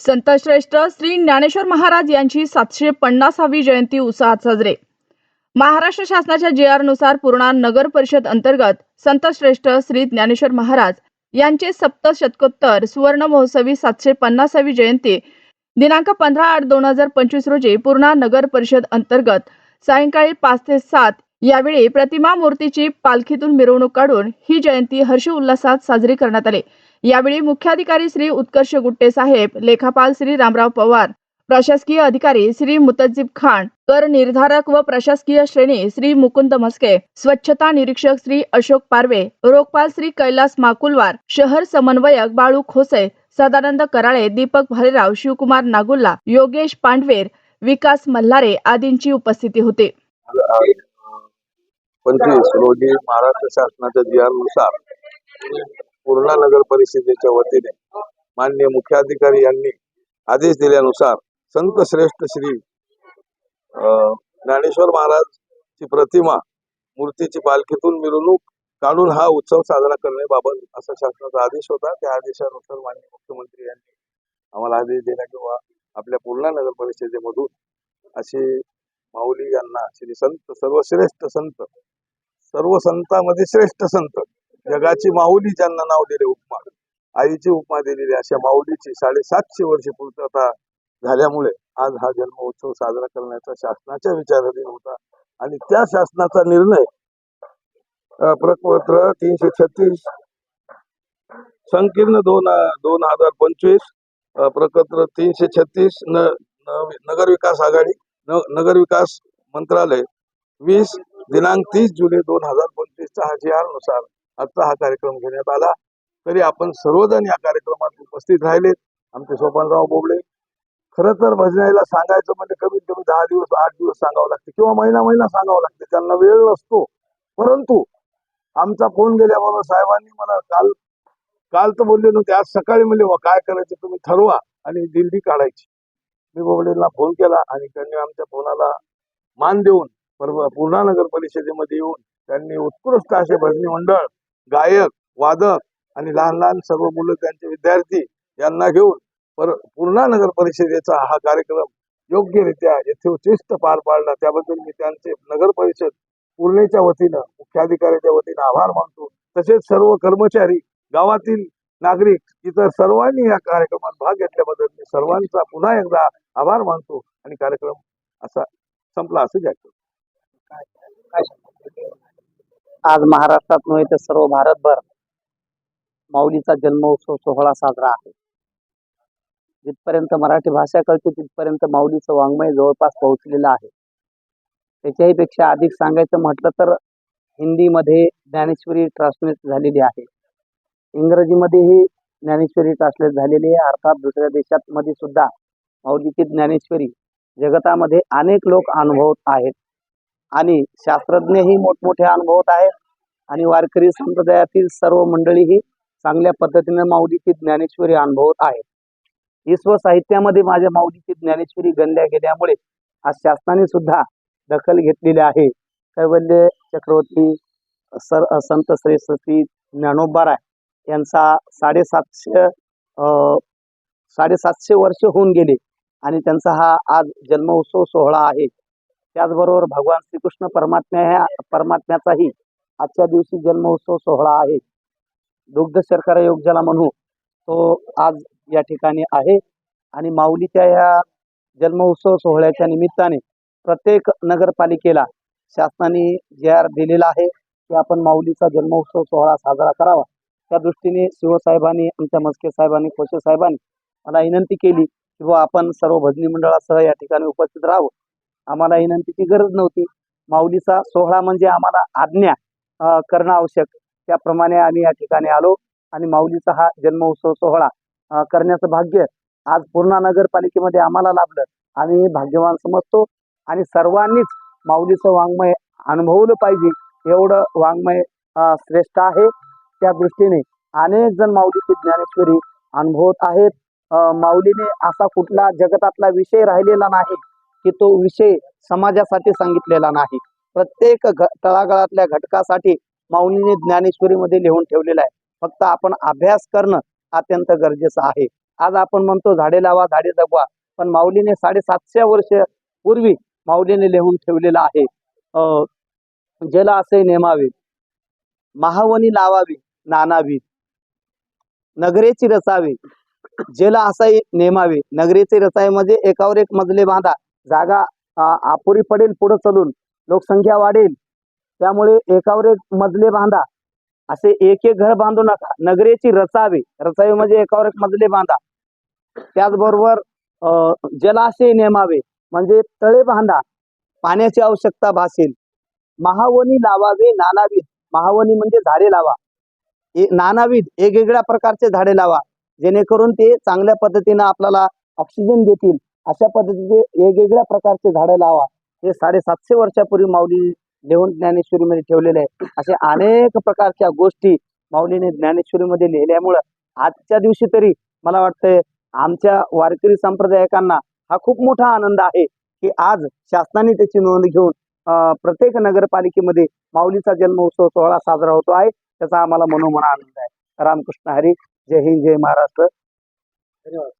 संतश्रेष्ठ श्री ज्ञानेश्वर महाराज यांची सातशे पन्नासावी जयंती उत्साहात साजरे. महाराष्ट्र शासनाच्या जे आरनुसार पूर्णा नगर परिषद अंतर्गत संतश्रेष्ठ श्री ज्ञानेश्वर महाराज यांचे सप्तशतकोत्तर सुवर्ण महोत्सवी सातशे पन्नासावी जयंती दिनांक पंधरा आठ दोन हजार पंचवीस रोजी पूर्णा नगर परिषद अंतर्गत सायंकाळी पाच ते सात यावेळी प्रतिमा मूर्तीची पालखीतून मिरवणूक काढून ही जयंती हर्षोल्लासात साजरी करण्यात आली. यावेळी मुख्याधिकारी श्री उत्कर्ष गुट्टे साहेब लेखापाल श्री रामराव पवार प्रशासकीय अधिकारी श्री मुतजिब खान कर निर्धारक व प्रशासकीय श्रेणी श्री मुकुंद मस्के स्वच्छता निरीक्षक श्री अशोक पारवे रोगपाल श्री कैलास माकुलवार शहर समन्वयक बाळू खोसे सदानंद कराळे दीपक भालेराव शिवकुमार नागुल्ला योगेश पांडवेर विकास मल्हारे आदींची उपस्थिती होती. पंचवीस रोजी महाराष्ट्र शासनाच्या पूर्णा नगर परिषदेच्या वतीने माननीय मुख्याधिकारी यांनी आदेश दिल्यानुसार संत श्रेष्ठ श्री अं, ज्ञानेश्वर महाराजची प्रतिमा मूर्तीची पालखीतून मिरवणूक काढून हा उत्सव साजरा करण्याबाबत असा शासनाचा आदेश होता. त्या आदेशानुसार माननीय मुख्यमंत्री यांनी आम्हाला आदेश दिला किंवा आपल्या पूर्णा नगर परिषदेमधून अशी माऊली यांना श्री संत सर्वश्रेष्ठ संत सर्व संतांमध्ये श्रेष्ठ संत जगाची माऊली ज्यांना नाव दिले उपमा. आईची उपमा दिलेली अशा माऊलीची साडेसातशे वर्ष पूर्तता झाल्यामुळे आज हा जन्मोत्सव साजरा करण्याचा शासनाच्या विचाराधीन होता. आणि त्या शासनाचा निर्णय प्रपत्र तीनशे छत्तीस संकीर्ण दोन दोन हजार पंचवीस प्रपत्र तीनशे छत्तीस न न- नगर विकास आघाडी न- नगर विकास मंत्रालय वीस दिनांक तीस जुलै दोन हजार पंचवीसच्या हा जी आरनुसार आजचा हा कार्यक्रम घेण्यात आला. तरी आपण सर्वजण या कार्यक्रमात उपस्थित राहिलेत. आमचे सोपानराव बोबडे. खरं तर भजनाईला सांगायचं म्हणजे कमीत कमी दहा दिवस आठ दिवस सांगावं लागते किंवा महिना महिना सांगावं लागते. त्यांना वेळ नसतो परंतु आमचा फोन गेल्याबरोबर साहेबांनी मला काल काल तर बोलले नव्हते. आज सकाळी म्हणले "वा, काय करायचं? तुम्ही ठरवा आणि दिंडी काढायची. मी बोबडेंना फोन केला आणि त्यांनी आमच्या फोनाला मान देऊन परवा पूर्णा नगर परिषदेमध्ये येऊन त्यांनी उत्कृष्ट असे भजनी मंडळ गायक वादक आणि लहान लहान सर्व मुलं त्यांचे विद्यार्थी यांना घेऊन पर पूर्णा नगर परिषदेचा हा कार्यक्रम योग्यरित्या यथोचिष्ट पार पाडला त्याबद्दल मी त्यांचे नगर परिषद पूर्णेच्या वतीनं मुख्याधिकाऱ्याच्या वतीनं आभार मानतो तसेच सर्व कर्मचारी गावातील नागरिक इतर सर्वांनी या कार्यक्रमात भाग घेतल्याबद्दल मी सर्वांचा पुन्हा एकदा आभार मानतो आणि कार्यक्रम असा संपला असं जाहीर करतो. आज महाराष्ट्रात नव्हे तर सर्व भारतभर माऊलीचा जन्मोत्सव सोहळा साजरा आहे. जिथपर्यंत मराठी भाषा कळते तिथपर्यंत माऊलीचं वाङ्मय जवळपास पोहोचलेलं आहे. त्याच्याही पेक्षा अधिक सांगायचं म्हटलं तर हिंदीमध्ये ज्ञानेश्वरी ट्रान्सलेट झालेली आहे. इंग्रजीमध्येही ज्ञानेश्वरी ट्रान्सलेट झालेली आहे. अर्थात दुसऱ्या देशात मध्ये सुद्धा माऊलीची ज्ञानेश्वरी जगतामध्ये अनेक लोक अनुभवत आहेत. आणि शास्त्रज्ञही मोठमोठे अनुभवत आहेत. आणि वारकरी संप्रदायातील सर्व मंडळीही चांगल्या पद्धतीने माऊलीची ज्ञानेश्वरी अनुभवत आहेत. विश्व साहित्यामध्ये माझ्या माऊलीची ज्ञानेश्वरी गणल्या गेल्यामुळे आज शासनाने सुद्धा दखल घेतलेली आहे. कैवल्य चक्रवर्ती सर संत श्रेष्ठ श्री ज्ञानोबाराय यांचा साडेसातशे साडेसातशे वर्ष होऊन गेले आणि त्यांचा हा आज जन्मोत्सव सोहळा आहे. त्याचबरोबर भगवान श्रीकृष्ण परमात्म्या ह्या परमात्म्याचाही आजच्या दिवशी जन्मोत्सव सोहळा आहे. दुग्ध शर्करा योग ज्याला म्हणू तो आज या ठिकाणी आहे. आणि माऊलीच्या या जन्मोत्सव सोहळ्याच्या निमित्ताने प्रत्येक नगरपालिकेला शासनाने जे आर दिलेला आहे की आपण माऊलीचा जन्मोत्सव सोहळा साजरा करावा. त्या दृष्टीने शिवसाहेबांनी आमच्या मस्के साहेबांनी खोसे साहेबांनी मला विनंती केली की बुवा आपण सर्व भजनी मंडळासह या ठिकाणी उपस्थित राहावं. आम्हाला विनंतीची गरज नव्हती. माऊलीचा सोहळा म्हणजे आम्हाला आज्ञा करणं आवश्यक. त्याप्रमाणे आम्ही या ठिकाणी आलो आणि माऊलीचा हा जन्मोत्सव सोहळा करण्याचं भाग्य आज पूर्णा नगरपालिकेमध्ये आम्हाला लाभलं. आम्ही भाग्यवान समजतो आणि सर्वांनीच माऊलीचं वाङ्मय अनुभवलं पाहिजे. एवढं वाङ्मय श्रेष्ठ आहे त्या दृष्टीने. अनेक जण माऊलीची ज्ञानेश्वरी अनुभवत आहेत. माऊलीने असा कुठला जगतातला विषय राहिलेला नाही. की तो विषय समाजासाठी सांगितलेला नाही. प्रत्येक घ तळागाळातल्या घटकासाठी माऊलीने ज्ञानेश्वरीमध्ये लिहून ठेवलेला आहे. फक्त आपण अभ्यास करणं अत्यंत गरजेचं आहे. आज आपण म्हणतो झाडे लावा झाडे जगवा पण माऊलीने साडेसातशे वर्ष पूर्वी माऊलीने लिहून ठेवलेलं आहे. जला असे नेमावे महावनी लावावी नानावी नगरेची रचावे जेला असाही नेमावे नगरेचे रसाई म्हणजे एकावर एक मजले बांधा जागा अपुरी पडेल पुढे चलून. लोकसंख्या वाढेल. त्यामुळे एकावर एक मजले बांधा. असे एक एक घर बांधू नका. नगरेची रचावे. रचावे म्हणजे एकावर एक मजले बांधा. त्याचबरोबर अं, जलाशय नेमावे. म्हणजे तळे बांधा. पाण्याची आवश्यकता भासेल. महावनी लावावे नानाविध. महावनी म्हणजे झाडे लावा. ए- नानाविध वेगवेगळ्या प्रकारचे झाडे लावा. जेणेकरून ते चांगल्या पद्धतीनं आपल्याला ऑक्सिजन देतील. अशा पद्धतीचे वेगवेगळ्या प्रकारचे झाडं लावा. हे साडेसातशे वर्षापूर्वी माऊली लिहून ज्ञानेश्वरीमध्ये ठेवलेले आहे. असे अनेक प्रकारच्या गोष्टी माऊलीने ज्ञानेश्वरीमध्ये लिहिल्यामुळं आजच्या दिवशी तरी मला वाटतंय आमच्या वारकरी संप्रदायकांना हा खूप मोठा आनंद आहे की आज शासनाने त्याची नोंद घेऊन प्रत्येक नगरपालिकेमध्ये माऊलीचा जन्मोत्सव सोहळा साजरा होतो आहे. त्याचा आम्हाला मनोमन आनंद आहे. रामकृष्ण हरी. जय हिंद जय महाराष्ट्र. धन्यवाद.